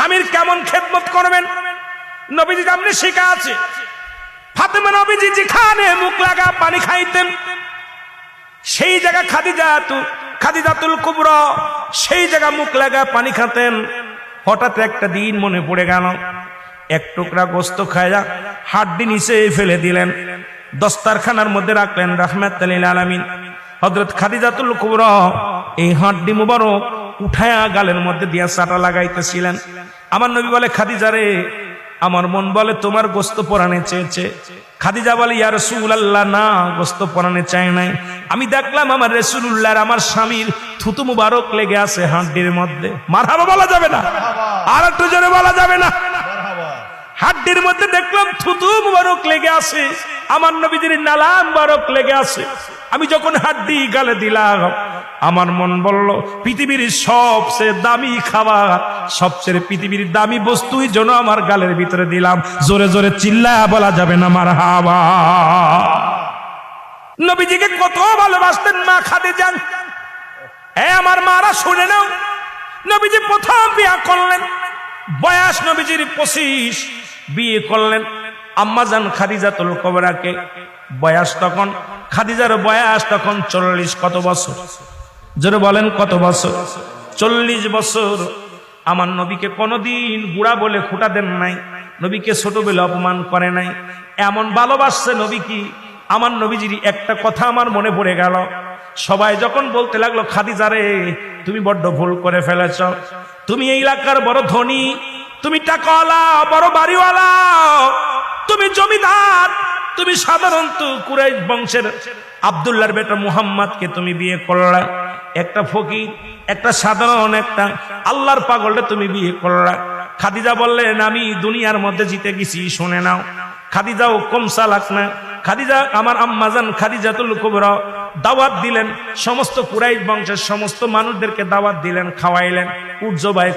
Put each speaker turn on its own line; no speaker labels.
স্বামীর কেমন খেদমত করবেন? নবীজি আপনি শিখা আছে। ফাতেমা নবীজি যেখানে মুখ লাগা পানি খাইতেন, সেই জায়গা খাদিজাতু, খাদিজাতুল কুবরা, সেই জায়গা মুখ লাগা পানি খাতেন। হঠাৎ একটা দিন মনে পড়ে গেল, এক টুকরা গোস্ত খায়া হাড্ডি নিচে ফেলে দিলেন। দস্তারখানার মধ্যে রাখলেন রাহমাত আলামিন। হযরত খাদিজাতুল কুবরা এই হাড্ডি মুবারক উঠায়া গালের মধ্যে দিয়া চাটা লাগাইতেছিলেন। আমার নবী বলে, খাদিজা রে, আমার মন বলে তোমার গোস্ত পরানে চেয়েছে। খাদিজা বলে, ইয়া রাসূলুল্লাহ, না, গোস্ত পরানে চায় নাই। আমি দেখলাম আমার রাসূলুল্লাহর আমার স্বামীর থুতু মুবারক লেগে আছে হাড্ডির মধ্যে। মারহাবা বলা যাবে না। আর একটু জোরে বলা যাবে না। হাড্ডির মধ্যে দেখলাম থুতু মুবারক লেগে আছে। আমার নবীজির নালা মুবারক লেগে আছে। আমি যখন হাড্ডি গালে দিলাম আমার মন বলল, পৃথিবীর সবচেয়ে দামি খাবার, সবচেয়ে পৃথিবীর দামি বস্তুই যেন আমার গালের ভিতরে দিলাম। জোরে জোরে চিল্লা বলা যাবে না আমার হাওয়া। নবীজিকে কত ভালোবাসতেন মা খাদে যান এ আমার মারা, শুনে নাও। নবীজি প্রথম বিয়া করলেন। বয়স নবীজির পঁচিশ। বিয়ে করলেন আম্মাজান খাদিজাতুল কবরাকে। বয়স তখন, খাদিজার বয়স তখন চল্লিশ কত বছর? জোরে বলেন, কত বছর? চল্লিশ বছর। আমার নবীকে কোনোদিন বুড়া বলে খুঁটা দেন নাই। নবীকে ছোট বলে অপমান করে নাই। এমন ভালোবাসছে নবী কি? আমার নবীজির একটা কথা আমার মনে পড়ে গেল। সবাই যখন বলতে লাগল, খাদিজা রে, তুমি বড্ড ভুল করে ফেলেছ। তুমি এই এলাকার বড় ধনী। তুমি টাকাওয়ালা, বড় বাড়িওয়ালা। তুমি জমিদার। তুমি সাধারণত কুরাইশ বংশের আব্দুল্লাহর বেটা মুহাম্মদকে তুমি বিয়ে করলা একটা ফকির, একটা সাধারণ, একটা আল্লাহর পাগলটা তুমি বিয়ে করলা খাদিজা বললেন, আমি দুনিয়ার মধ্যে জিতে গেছি, শুনে নাও। খাদিজাও কম চালাক না। খাদিজা, আমার আম্মাজান খাদিজা খাদিজাতুল কুবরা, দাওয়াত দিলেন। সমস্ত কুরাইশ বংশের সমস্ত মানুষদেরকে দাওয়াত দিলেন, খাওয়াইলেন। উর্জবাই